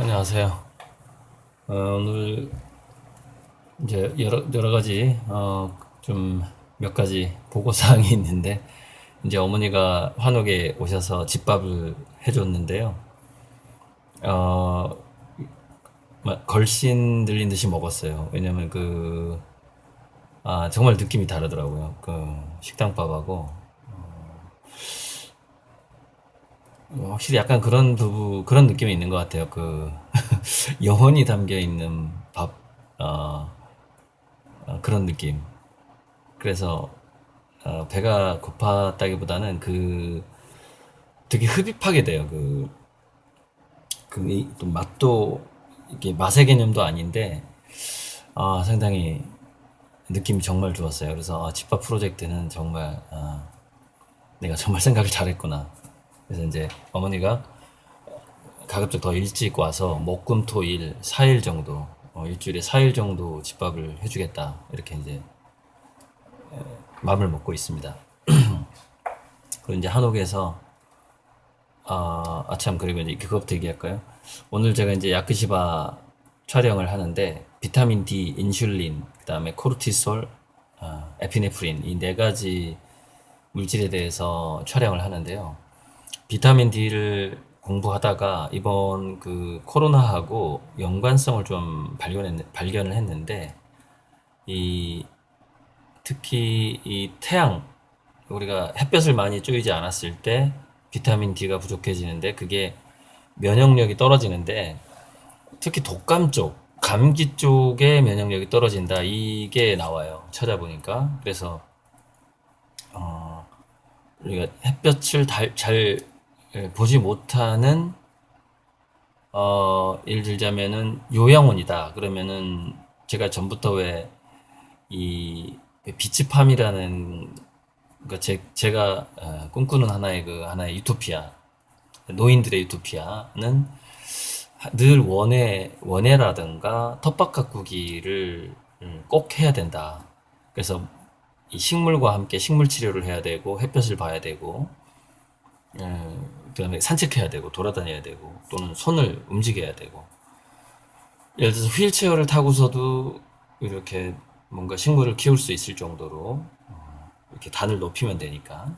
안녕하세요. 어, 오늘 이제 여러, 여러 가지, 어, 좀 몇 가지 보고 사항이 있는데, 이제 어머니가 환옥에 오셔서 집밥을 해줬는데요. 어, 막 걸신 들린 듯이 먹었어요. 왜냐면 그, 아, 정말 느낌이 다르더라고요. 그 식당밥하고. 어, 확실히 약간 그런 부부, 그런 느낌이 있는 것 같아요. 그, 영혼이 담겨 있는 밥, 어, 어, 그런 느낌. 그래서, 어, 배가 고팠다기보다는 그, 되게 흡입하게 돼요. 그, 그, 이- 또 맛도, 이게 맛의 개념도 아닌데, 아, 상당히 느낌이 정말 좋았어요. 그래서, 아, 집밥 프로젝트는 정말, 아, 내가 정말 생각을 잘했구나. 그래서 이제 어머니가 가급적 더 일찍 와서 목금토일 4일 정도 어, 일주일에 4일 정도 집밥을 해주겠다 이렇게 이제 마음을 먹고 있습니다. 그리고 이제 한옥에서 아, 아참 그리고 이제 그것부터 얘기할까요? 오늘 제가 이제 야크시바 촬영을 하는데 비타민 D, 인슐린, 그다음에 코르티솔, 아, 에피네프린 이 네 가지 물질에 대해서 촬영을 하는데요. 비타민 D를 공부하다가 이번 그 코로나하고 연관성을 좀 발견했, 발견을 했는데 이 특히 이 태양 우리가 햇볕을 많이 쬐지 않았을 때 비타민 D가 부족해지는데 그게 면역력이 떨어지는데 특히 독감 쪽, 감기 쪽의 면역력이 떨어진다 이게 나와요. 찾아보니까 그래서 어, 우리가 햇볕을 달- 잘 예, 보지 못하는 어, 예를 들자면은 요양원이다. 그러면은 제가 전부터 왜 이 비치팜이라는 그러니까 제, 제가 어, 꿈꾸는 하나의 그 하나의 유토피아 노인들의 유토피아는 늘 원예 원예라든가 텃밭 가꾸기를 음, 꼭 해야 된다. 그래서 이 식물과 함께 식물 치료를 해야 되고 햇볕을 봐야 되고 예, 그다음에 산책해야 되고 돌아다녀야 되고 또는 손을 움직여야 되고 예를 들어서 휠체어를 타고서도 이렇게 뭔가 식물을 키울 수 있을 정도로 어, 이렇게 단을 높이면 되니까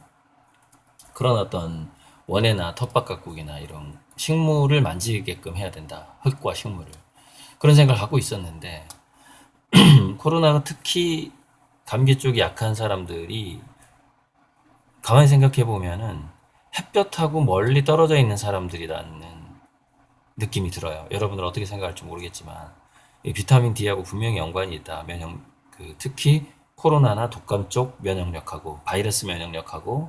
그런 어떤 원예나 텃밭 가꾸기나 이런 식물을 만지게끔 해야 된다. 흙과 식물을. 그런 생각을 갖고 있었는데 코로나가 특히 감기 쪽이 약한 사람들이 가만히 생각해 보면은 햇볕하고 멀리 떨어져 있는 사람들이라는 느낌이 들어요. 여러분들 어떻게 생각할지 모르겠지만 이 비타민 D하고 분명히 연관이 있다. 면역 그 특히 코로나나 독감 쪽 면역력하고 바이러스 면역력하고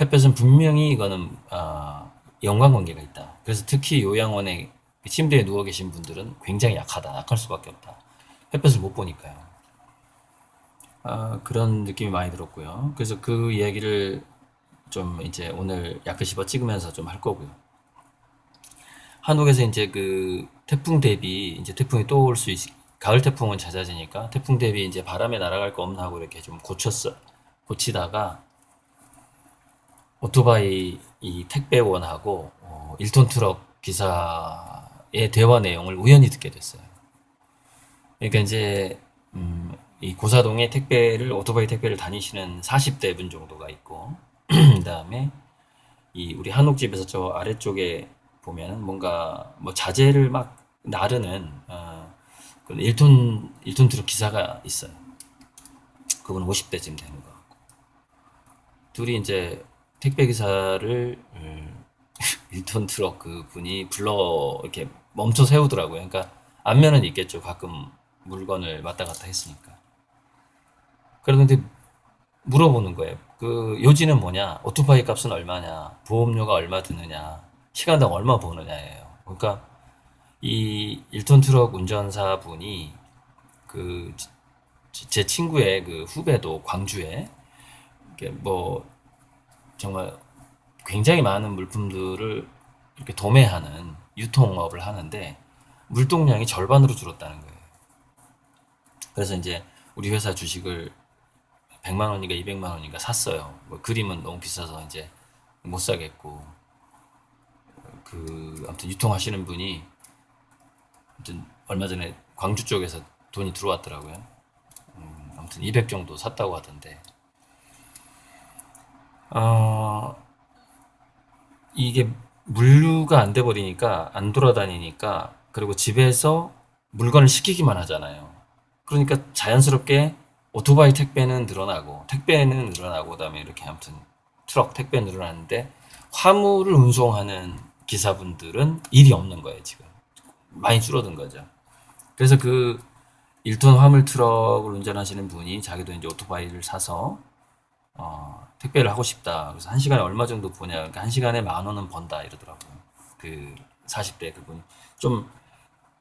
햇볕은 분명히 이거는 아, 연관 관계가 있다. 그래서 특히 요양원에 침대에 누워 계신 분들은 굉장히 약하다. 약할 수밖에 없다. 햇볕을 못 보니까요. 아, 그런 느낌이 많이 들었고요. 그래서 그 이야기를 좀 이제 오늘 야크시바 찍으면서 좀 할 거고요. 한국에서 이제 그 태풍 대비 이제 태풍이 또 올 수 있, 가을 태풍은 잦아지니까 태풍 대비 이제 바람에 날아갈 거 없나 하고 이렇게 좀 고쳤어. 고치다가 오토바이 이 택배원하고 어, 1톤 트럭 기사의 대화 내용을 우연히 듣게 됐어요. 그러니까 이제 음, 이 고사동에 택배를 오토바이 택배를 다니시는 40대 분 정도가 있고 그 다음에 이 우리 한옥집에서 저 아래쪽에 보면은 뭔가 뭐 자재를 막 나르는 어, 그 1톤 1톤 트럭 기사가 있어요. 그분은 50대쯤 되는 것 같고 둘이 이제 택배 기사를 음, 1톤 트럭 그 분이 불러 이렇게 멈춰 세우더라고요. 그러니까 안면은 있겠죠. 가끔 물건을 왔다 갔다 했으니까. 그런데 물어보는 거예요. 그 요지는 뭐냐? 오토바이 값은 얼마냐? 보험료가 얼마 드느냐? 시간당 얼마 버느냐예요. 그러니까 이 1톤 트럭 운전사 분이 그 제 친구의 그 후배도 광주에 뭐 정말 굉장히 많은 물품들을 이렇게 도매하는 유통업을 하는데 물동량이 절반으로 줄었다는 거예요. 그래서 이제 우리 회사 주식을 100만 원인가 200만 원인가 샀어요. 뭐 그림은 너무 비싸서 이제 못 사겠고 그 아무튼 유통하시는 분이 아무튼 얼마 전에 광주 쪽에서 돈이 들어왔더라고요. 음, 아무튼 200 정도 샀다고 하던데. 어, 이게 물류가 안 돼 버리니까 안 돌아다니니까 그리고 집에서 물건을 시키기만 하잖아요. 그러니까 자연스럽게 오토바이 택배는 늘어나고 택배는 늘어나고 그다음에 이렇게 아무튼 트럭 택배 늘어나는데 화물을 운송하는 기사분들은 일이 없는 거예요, 지금. 많이 줄어든 거죠. 그래서 그 1톤 화물 트럭을 운전하시는 분이 자기도 이제 오토바이를 사서 어, 택배를 하고 싶다. 그래서 한 시간에 얼마 정도 보냐. 그러니까 한 시간에 만 원은 번다 이러더라고요. 그 40대 그분. 좀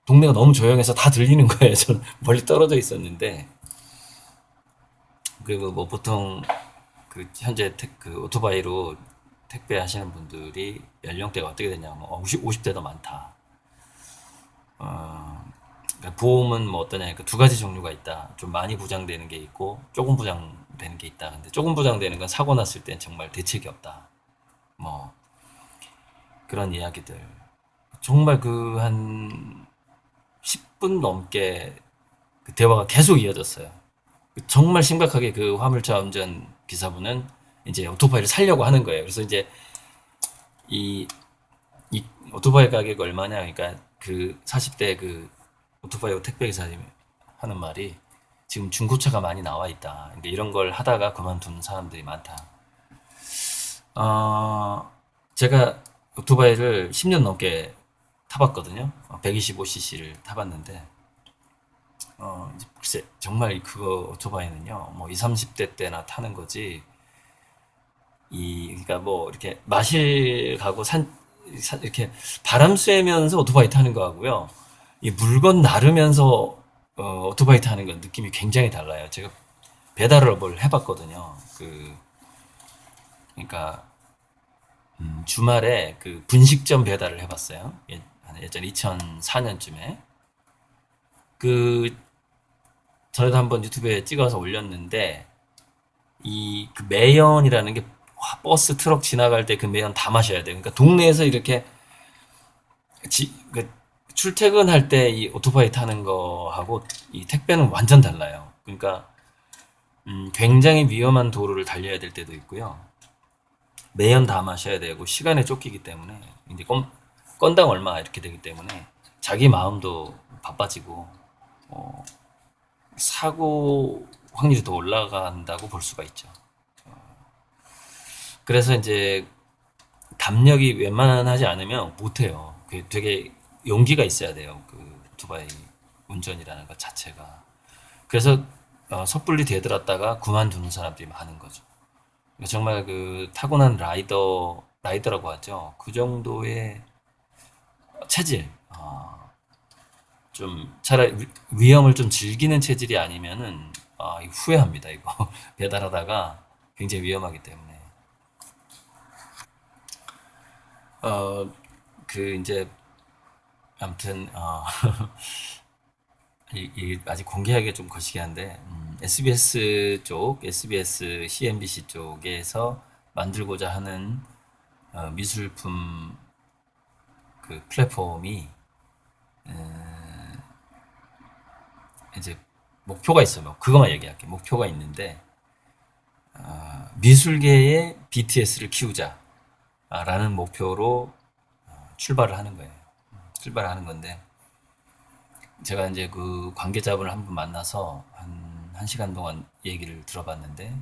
동네가 너무 조용해서 다 들리는 거예요. 저는 멀리 떨어져 있었는데. 그리고 뭐 보통 그 현재 택, 그 오토바이로 택배 하시는 분들이 연령대가 어떻게 되냐면 어, 50, 50대도 많다. 어, 그러니까 보험은 뭐 어떠냐. 그두 가지 종류가 있다. 좀 많이 부장되는 게 있고 조금 부장되는 게 있다. 근데 조금 부장되는 건 사고 났을 땐 정말 대책이 없다. 뭐 그런 이야기들. 정말 그 한 10분 넘게 그 대화가 계속 이어졌어요. 그 정말 심각하게 그 화물차 운전 기사분은 이제 오토바이를 살려고 하는 거예요. 그래서 이제 이, 이 오토바이 가격 얼마냐? 그러니까 그 40대 그 오토바이 택배 기사님 하는 말이 지금 중고차가 많이 나와 있다. 근데 이런 걸 하다가 그만둔 사람들이 많다. 어, 제가 오토바이를 10년 넘게 타봤거든요. 125cc를 타봤는데, 어, 글쎄, 정말 그거 오토바이는요, 뭐 20, 30대 때나 타는 거지, 이, 그러니까 뭐 이렇게 마실 가고 산, 산- 이렇게 바람 쐬면서 오토바이 타는 거하고요, 이 물건 나르면서 어, 오토바이 타는 건 느낌이 굉장히 달라요. 제가 배달을 뭘 해봤거든요. 그, 그러니까 음, 주말에 그 분식점 배달을 해봤어요. 예, 예전 2004년쯤에. 그, 저도 한번 유튜브에 찍어서 올렸는데, 이, 그 매연이라는 게 와, 버스 트럭 지나갈 때 그 매연 다 마셔야 돼요. 그러니까 동네에서 이렇게 지, 그 출퇴근할 때 이 오토바이 타는 거하고 이 택배는 완전 달라요. 그러니까, 음, 굉장히 위험한 도로를 달려야 될 때도 있고요. 매연 다 마셔야 되고 시간에 쫓기기 때문에 이제 건, 건당 얼마 이렇게 되기 때문에 자기 마음도 바빠지고 어, 사고 확률이 더 올라간다고 볼 수가 있죠. 그래서 이제 담력이 웬만하지 않으면 못해요. 그 되게 용기가 있어야 돼요. 그 오토바이 운전이라는 것 자체가. 그래서 어, 섣불리 대들었다가 그만두는 사람들이 많은 거죠. 정말 그 타고난 라이더, 라이더라고 하죠. 그 정도의 체질, 어, 좀 차라리 위- 위험을 좀 즐기는 체질이 아니면은 아, 후회합니다. 이거 배달하다가 굉장히 위험하기 때문에. 어, 그 이제 아무튼 어, 이, 이 아직 공개하기가 좀 거시기 한데 음, SBS 쪽, SBS, CNBC 쪽에서 만들고자 하는 어, 미술품 그 플랫폼이 이제 목표가 있어요. 뭐 그것만 얘기할게. 목표가 있는데 어, 미술계의 BTS를 키우자라는 목표로 어, 출발을 하는 거예요. 출발을 하는 건데 제가 이제 그 관계자분을 한 분 만나서 한, 한 시간 동안 얘기를 들어봤는데,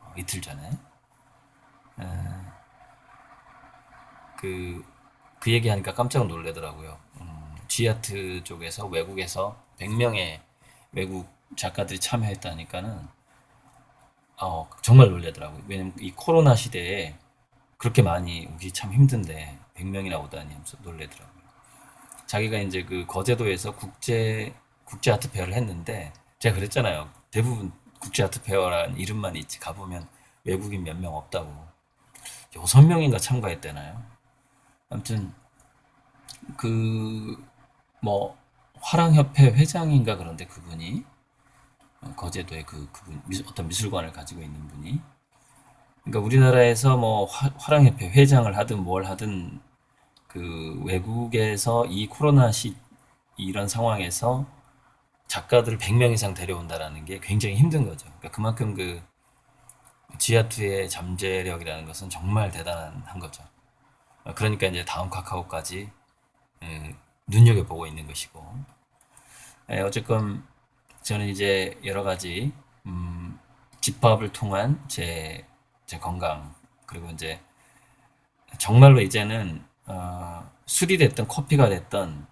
어, 이틀 전에, 그, 그 얘기하니까 깜짝 놀라더라고요. 음, G아트 쪽에서 외국에서 100명의 외국 작가들이 참여했다니까는, 어, 정말 놀라더라고요. 왜냐면 이 코로나 시대에 그렇게 많이 오기 참 힘든데, 100명이나 오다니 하면서 놀라더라고요. 자기가 이제 그 거제도에서 국제 국제 아트 페어를 했는데 제가 그랬잖아요. 대부분 국제 아트 페어라는 이름만 있지 가보면 외국인 몇 명 없다고. 여섯 명인가 참가했대나요? 아무튼 그 뭐 화랑협회 회장인가 그런데 그분이 어, 거제도에 그 그분 미- 어떤 미술관을 가지고 있는 분이 그러니까 우리나라에서 뭐 화, 화랑협회 회장을 하든 뭘 하든 그 외국에서 이 코로나 시 이런 상황에서 작가들을 100명 이상 데려온다라는 게 굉장히 힘든 거죠. 그러니까 그만큼 그 지하투의 잠재력이라는 것은 정말 대단한 한 거죠. 어, 그러니까 이제 다음 카카오까지 에, 눈여겨보고 있는 것이고. 에, 어쨌건 저는 이제 여러 가지 음, 집합을 통한 제, 제 건강 그리고 이제 정말로 이제는 어, 술이 됐든 커피가 됐든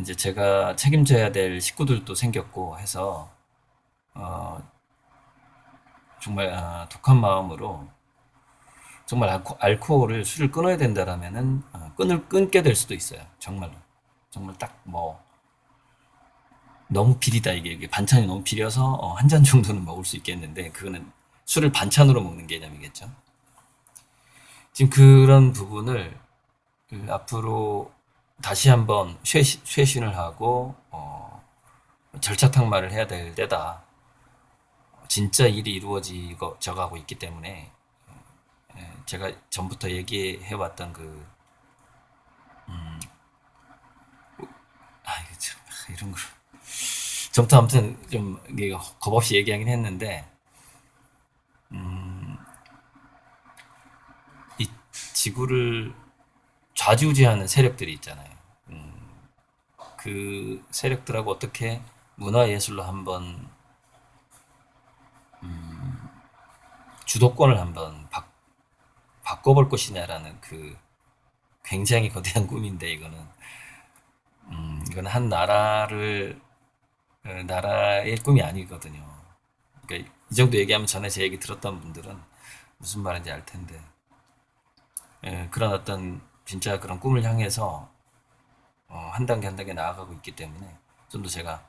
이제 제가 책임져야 될 식구들도 생겼고 해서 어, 정말 아, 독한 마음으로 정말 알코, 알코올을 술을 끊어야 된다라면은 어, 끊을 끊게 될 수도 있어요. 정말로 정말 딱 뭐 너무 비리다 이게, 이게 반찬이 너무 비려서 어, 한잔 정도는 먹을 수 있겠는데 그거는 술을 반찬으로 먹는 개념이겠죠. 지금 그런 부분을 그 앞으로 다시 한번 쇄신, 쇄신을 하고 어, 절차탕마를 해야 될 때다. 진짜 일이 이루어지고 져가고 있기 때문에 예, 제가 전부터 얘기해 왔던 그 아, 이거 참 아, 이런 걸 전부터 아무튼 좀 겁없이 얘기하긴 했는데 이 지구를 좌지우지하는 세력들이 있잖아요. 그 세력들하고 어떻게 문화예술로 한번 주도권을 한번 바, 바꿔볼 것이냐라는 그 굉장히 거대한 꿈인데 이거는 음, 이건 한 나라를 어, 나라의 꿈이 아니거든요. 그러니까 이 정도 얘기하면 전에 제 얘기 들었던 분들은 무슨 말인지 알 텐데 예, 그런 어떤 진짜 그런 꿈을 향해서 어, 한 단계 한 단계 나아가고 있기 때문에 좀 더 제가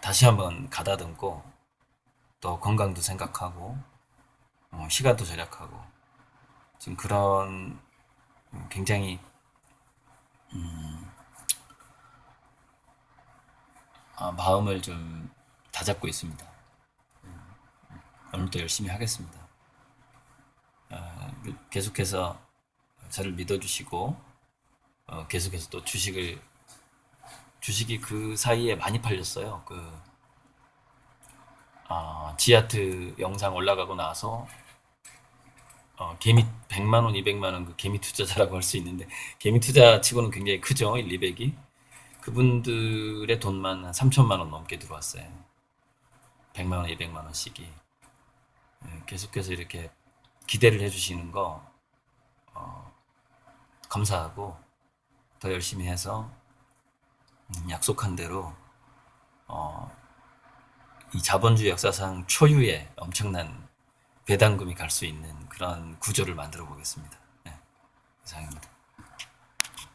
다시 한번 가다듬고 또 건강도 생각하고 어, 시간도 절약하고 지금 그런 음, 굉장히 아, 마음을 좀 다잡고 있습니다. 오늘도 열심히 하겠습니다. 아, 계속해서 저를 믿어주시고 어, 계속해서 또 주식을 주식이 그 사이에 많이 팔렸어요. 그 아, 지하트 영상 올라가고 나서 어, 개미 100만 원, 200만 원 그 개미 투자자라고 할 수 있는데 개미 투자 치고는 굉장히 크죠. 1, 200이. 그분들의 돈만 한 3천만 원 넘게 들어왔어요. 100만 원, 200만 원씩이. 예, 계속해서 이렇게 기대를 해주시는 거 어, 감사하고 더 열심히 해서 음, 약속한 대로 어, 이 자본주의 역사상 초유의 엄청난 배당금이 갈 수 있는 그런 구조를 만들어 보겠습니다. 네, 이상입니다.